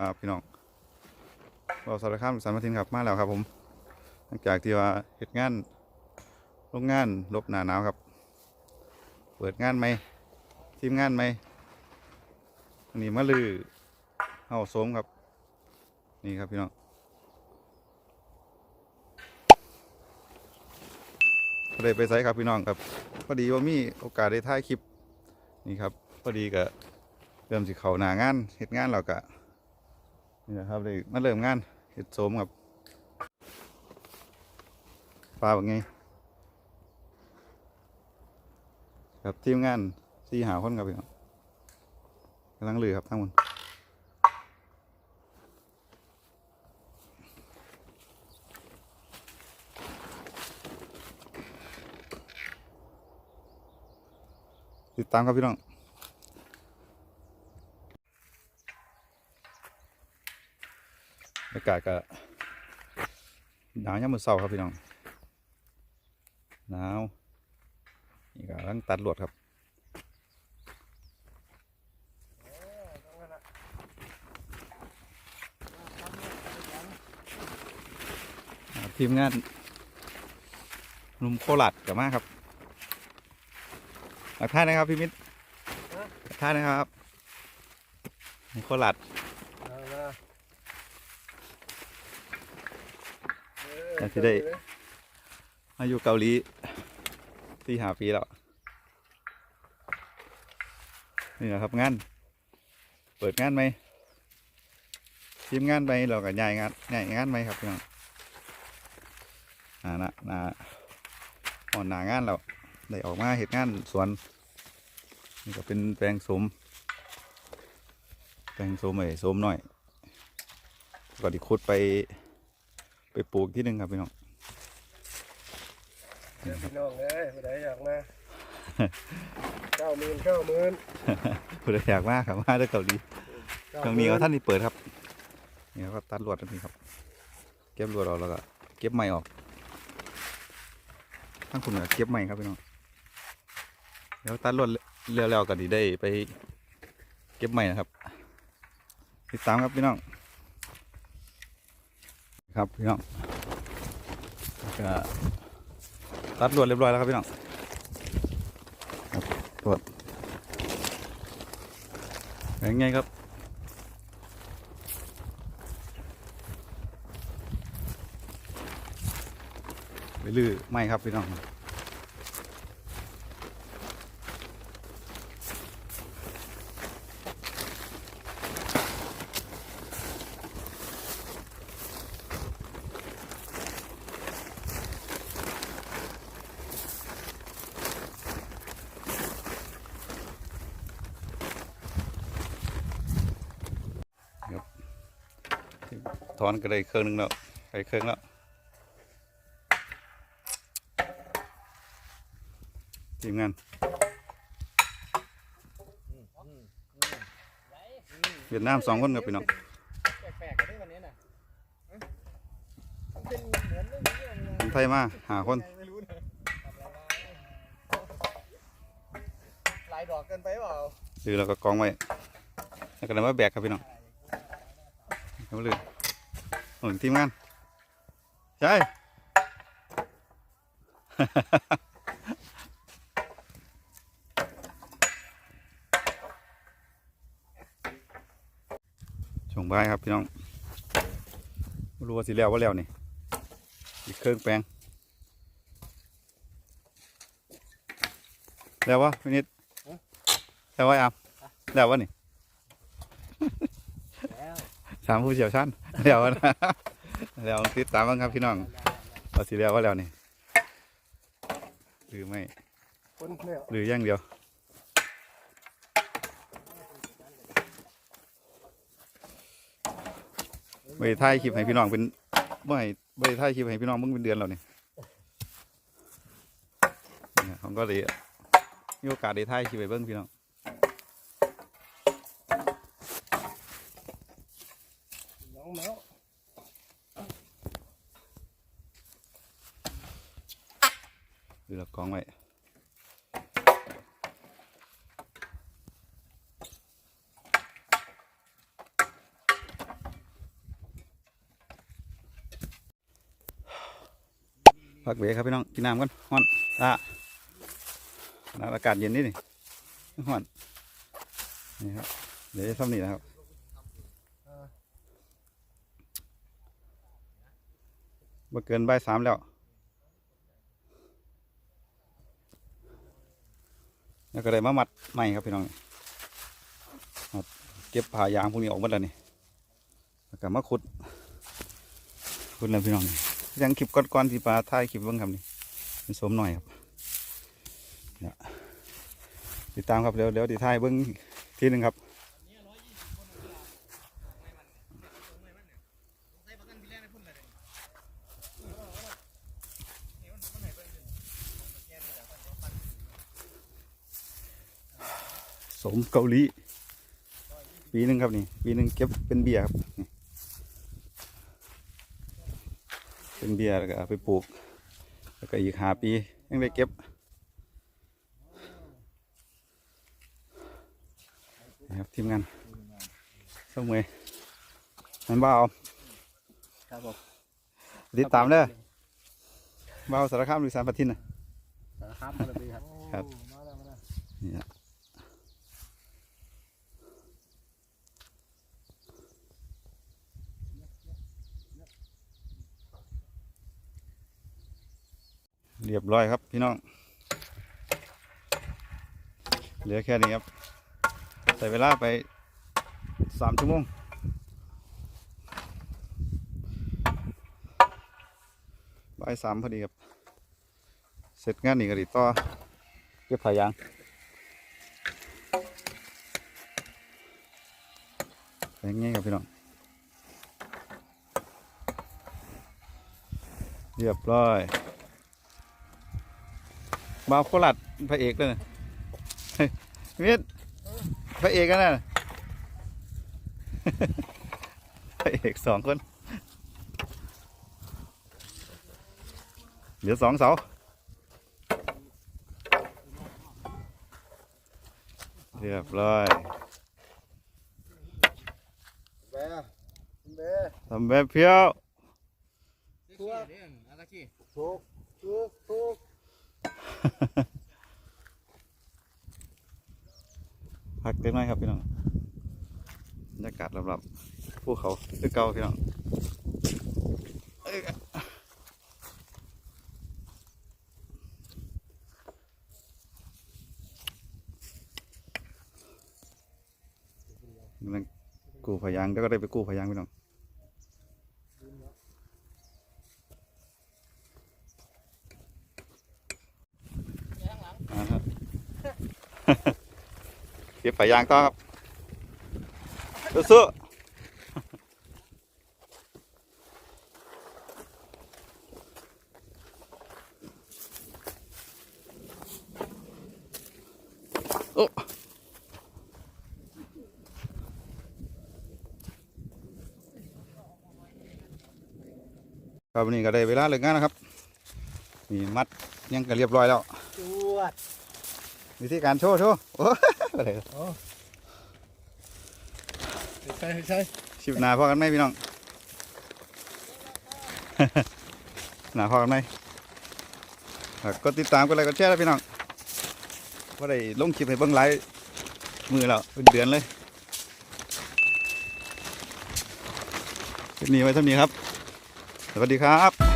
ครับพี่น้องเราสารคามสารมาทินครับมาแล้วครับ ผมหลังจากที่ว่าเหตุงานโรงงานลบหนาหนาวครับ เปิดงานไหมทีมงานไหมอันนี้มาลือเฮาโสมครับ นี่ครับพี่น้องก็เลยไปไซครับพี่น้องครับพอดีว่ามีโอกาสได้ถ่ายคลิปนี่ครับพอดีก็เริ่มสิเขาหนางานเหตุงานเราก็ นี่นะครับเลยมาเริ่มงานเห็ดโสมครับปลาแบบไงครับทีมงานสี่หาคนครับพี่น้องกำลังลือครับทั้งหมดติดตามครับพี่น้อง อากาศก็หนาวยามมือเช้าครับพี่น้องหนาวนี่ก็กำลังตัดลวดครับทีมงานหนุ่มโคราชกลับมากครับหลักท่านนะครับพี่มิตรหลักท่านนะครับหนุ่มโคราช อยา กจะได้มาอยู่เกาหลีสี่หาปีแล้ว นี่แหละครับงานเปิดงานไหมทีมงานไปเราก็ย้ายงานย้ายงานไหมครับพี่น้องอ่านะนะอ่อนหนางานเราได้ออกมาเหตุงานสวนนี่ก็เป็นแปลงสมแปลงสมไอ้สมหน่อย ก็ดิขุดไป ไปปลูกที่หนึ่งครับพี่น้องเดี๋ยวพี่น้องเอ้ยผู้ใดอยากมาเก้าหมื่นเก้าหมื่นผู้ใดอยากมาครับมาได้เกาหลีตรงนี้เขาท่านนี่เปิดครับนี่เขาก็ตัดลวดตรงนี้ครับ เก็บลวดออกแล้วก็เก็บไม้ออกทั้งคุณก็เก็บไม้ครับพี่น้องเดี๋ยวตัดลวดเร็วๆก็ดีได้ไป เก็บไม้นะครับติดตามครับพี่น้อง ครับพี่น้องก็ตัดรวดเรียบร้อยแล้วครับพี่น้องครับลวดยังไงครับไปลื้อไม่ครับพี่น้อง ถอนก็ได้เครื่องหนึงแล้วไปเครื่องแล้วทีมงานเวียดนามสองคนครับพี่น้องแปลกๆกันด้วยวันนี้น่ะฮะมันเป็นเหมือนเรื่องนี้เลยคนไทยมาหาคนไม่รู้นะทำอะไรมาลายดอกเกินไปเปล่าซื้อแล้วก็กองไว้แล้วก็นำมาแบกครับพี่น้องเอามาเลย โอ้ยทีมงาน ใช่ ชงบายครับพี่น้องรู้ว่าสิแล้วว่าแล้วนี่อีกเครื่องแปลง แล้ววะพี่นิดแล้ววะอามแล้ววะนี่ ถามผู้เชี่ยวชาญแล้วนะแล้วติดตามบ้างครับพี่น้องว่าสิแล้วว่าแล้วนี่หรือไม่หรืออย่างเดียวไปถ่ายคลิปให้พี่น้องเป็นไม่ไปถ่ายคลิปให้พี่น้องมึงเป็นเดือนแล้วนี่เนี่ยผมก็เลยมีโอกาสได้ถ่ายคลิปไปเบิ้งพี่น้อง คือเรากองไว้พักเบรครับพี่น้องกินน้ำกันห่อนอะอากาศเย็นนี่นี่ห่อนนี่ครับเดี๋ยวจะทำนี่นะครับมาเกินใบสามแล้ว แล้วก็ได้มามัดใหม่ครับพี่น้องมัดเก็บผ่ายางพวกนี้ออกหมดแล้วนี่แล้วก็มาขุดขุดแล้วพี่น้องยังขีบก้อนๆที่ปลาท้ายขีบเบ้างครับนี่มันสมหน่อยครับเนี่ยติดตามครับเดี๋ยวเดี๋ยวติดท้ายเบิ้งอีกทีหนึ่งครับ ใส่ประกันพี่แรกในพุ่นเลย สมเกาหลีปีหนึ่งครับนี่ปีหนึ่งเก็บเป็นเบียร์ครับนี่เป็นเบียร์แล้วก็เอาไปปลูก แล้วก็อีกหาปียังได้เก็บนี่ครับทีมงานส่งมือมันบ้าเอาครับผมติดตามเด้อบ้าวสารคามหรือสารพัทินนะสารคามมาเลยครับครับมาแล้วมาแล้วนี่นะ เรียบร้อยครับพี่น้อง เหลือแค่นี้ครับ ใส่เวลาไปสามชั่วโมง บ่ายสามพอดีครับ เสร็จงานนี่ก็ดีต่อเก็บผ้ายางเป็นไงครับพี่น้อง เรียบร้อย บาวโคราชพระเอกเลยนะเฮ้ยมิดพระเอกกันนะพระเอกสองคน เหลือสองเสาเรียบร้อยแบะแบะทำแบบเพี้ยวทัวเรื่องอะไรกี้ถูกถูกถูก พักเล็กน้อยครับพี่น้องบรรยากาศรอบๆภูเขาคือเก่าพี่น้องกำลังกู้พยางแล้วก็ได้ไปกู้พยางพี่น้องอ่าฮะ เก็บพยางต่อครับสู้ๆโอ้ครับวันนี้ก็ได้เวลาเลิกงานนะครับนี่มัดยังก็เรียบร้อยแล้วจวดวิธีการโชว์โชว์ โอ้อะไรใช่ใช่ชิบหนาพอกันไหมพี่น้อง หนาพอกันไหมฝากกดติดตามกดไลค์กดแชร์แล้วพี่น้องว่าได้ลงคลิปให้เบิ้งไลฟ์มือแล้วเป็นเดือนเลยคลิปนี้ไว้เท่านี้ครับ สวัสดีครับ